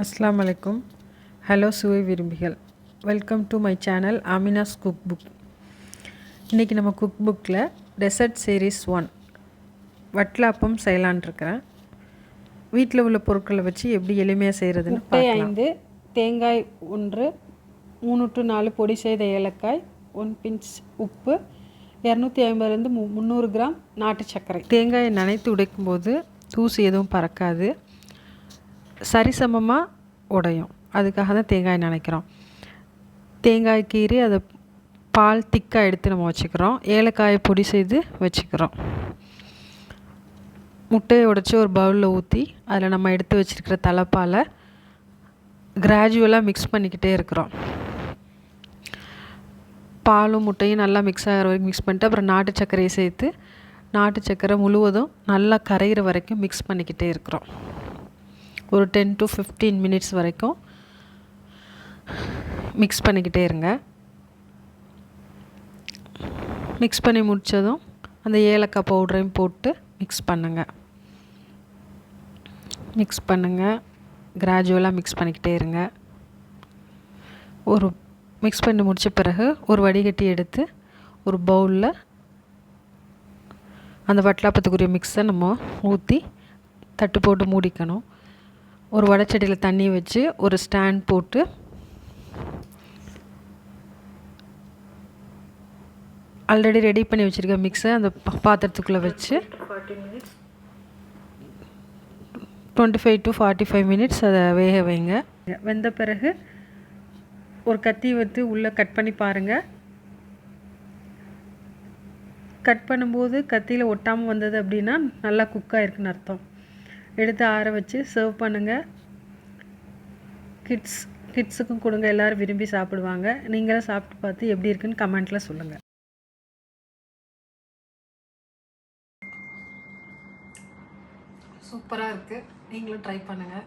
அஸ்ஸலாமு அலைக்கும் ஹலோ சுவை விரும்பிகள் welcome to my channel Amina's cook book இன்றைக்கி நம்ம குக் புக்கில் டெசர்ட் சீரீஸ் ஒன் வட்லாப்பம் செய்யலான் இருக்கிறேன் வீட்டில் உள்ள பொருட்களை வச்சு எப்படி எளிமையாக செய்கிறதுன்னு ஐந்து தேங்காய் ஒன்று மூணு டு நாலு பொடி செய்த ஏலக்காய் ஒன் பிஞ்ச் உப்பு இரநூத்தி ஐம்பதுலேருந்து மு முந்நூறு கிராம் நாட்டு சர்க்கரை. தேங்காயை நனைத்து உடைக்கும்போது தூசி எதுவும் பறக்காது. சரிசமமாக உடையும். அதுக்காக தான் தேங்காய் நினைக்கிறோம். தேங்காய் கீறி அதை பால் திக்காக எடுத்து நம்ம வச்சுக்கிறோம். ஏலக்காயை பொடி செய்து வச்சுக்கிறோம். முட்டையை உடைச்சி ஒரு பவுலில் ஊற்றி அதில் நம்ம எடுத்து வச்சுருக்கிற தலைப்பாலை கிராஜுவலாக மிக்ஸ் பண்ணிக்கிட்டே இருக்கிறோம். பாலும் முட்டையும் நல்லா மிக்ஸ் ஆகிற வரைக்கும் மிக்ஸ் பண்ணிட்டு அப்புறம் நாட்டு சர்க்கரையை சேர்த்து நாட்டு சர்க்கரை முழுவதும் நல்லா கரையிற வரைக்கும் மிக்ஸ் பண்ணிக்கிட்டே இருக்கிறோம். ஒரு டென் டு ஃபிஃப்டீன் மினிட்ஸ் வரைக்கும் மிக்ஸ் பண்ணிக்கிட்டே இருங்க. மிக்ஸ் பண்ணி முடித்ததும் அந்த ஏலக்காய் பவுடரையும் போட்டு மிக்ஸ் பண்ணுங்கள் மிக்ஸ் பண்ணுங்கள் கிராஜுவலாக மிக்ஸ் பண்ணிக்கிட்டே இருங்க. ஒரு மிக்ஸ் பண்ணி முடித்த பிறகு ஒரு வடிகட்டி எடுத்து ஒரு பவுலில் அந்த வட்டலாப்பத்துக்குரிய மிக்ஸை நம்ம ஊற்றி தட்டு போட்டு மூடிக்கணும். ஒரு வடச்சட்டியில் தண்ணி வச்சு ஒரு ஸ்டாண்ட் போட்டு ஆல்ரெடி ரெடி பண்ணி வச்சுருக்க மிக்ஸை அந்த பாத்திரத்துக்குள்ளே வச்சு twenty five to forty five minutes அதை வேக வைங்க. வெந்த பிறகு ஒரு கத்தி வந்து உள்ளே கட் பண்ணி பாருங்கள் கட் பண்ணும்போது கத்தியில் ஒட்டாமல் வந்தது அப்படின்னா நல்லா குக்காக இருக்குன்னு அர்த்தம். எடுத்து ஆற வச்சு சர்வ் பண்ணுங்கள் கிட்ஸ் கிட்ஸுக்கும் கொடுங்க. எல்லோரும் விரும்பி சாப்பிடுவாங்க. நீங்களும் சாப்பிட்டு பார்த்து எப்படி இருக்குன்னு கமெண்ட்டில் சொல்லுங்கள் சூப்பராக இருக்குது நீங்களும் ட்ரை பண்ணுங்கள்